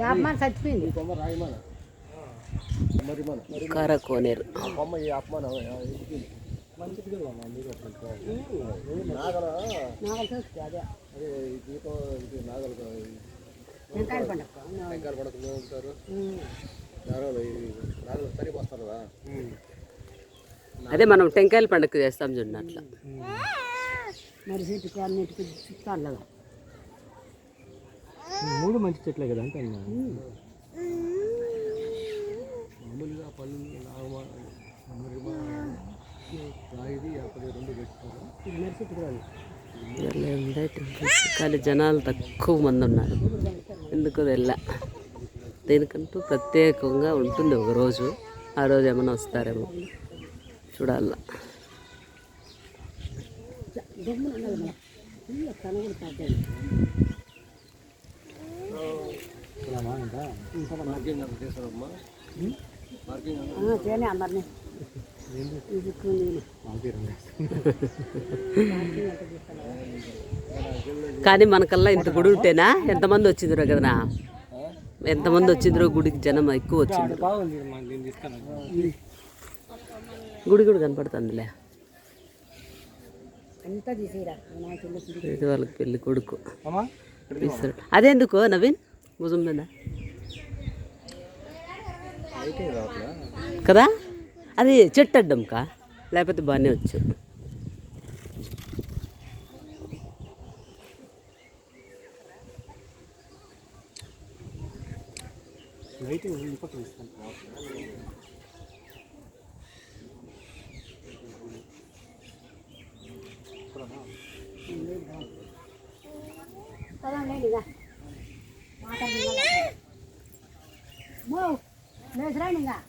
యాపమాన చచ్చిపోయింది. కారకోనేరు. ఆ కొమ్మ ఈ అపమాన మంచిది కదా అమ్మా, మీరు అట్లా నాగల నాగలు చూస్తే అదే అదే ఈ దీపం ఇది నాగల వెంకాయ పండుగ ఈ నాగలు సరిపోస్తారు కదా అదే మనం టెంకాయల పండుగ చేస్తాం చూడండి అట్లా. మరి అన్నిటికి చుట్టాను కదా. మూడు మంచి చెట్లే కదా అంటే మామూలుగా పళ్ళు కానీ జనాలు తక్కువ మంది ఉన్నారు. ఎందుకు వెళ్ళా దీనికంటూ ప్రత్యేకంగా ఉంటుంది ఒక రోజు. ఆ రోజు ఏమైనా వస్తారేమో. చూడాల. చేయనే అందరినీ ఇది కానీ మనకల్లా ఇంత గుడి ఉంటేనా? ఎంతమంది వచ్చిందిరో కదనా? ఎంతమంది వచ్చిందిరో గుడికి జనం ఎక్కువ వచ్చింది గుడి కూడా కనపడుతుందిలే. ఇది వాళ్ళకి పెళ్ళి కొడుకు. అదెందుకు నవీన్? భుజం మీద? కదా? అది చెట్టు అడ్డంకా లేకపోతే బాగానే వచ్చు. లైటింగ్ பேசுகிறேன் நீங்கள்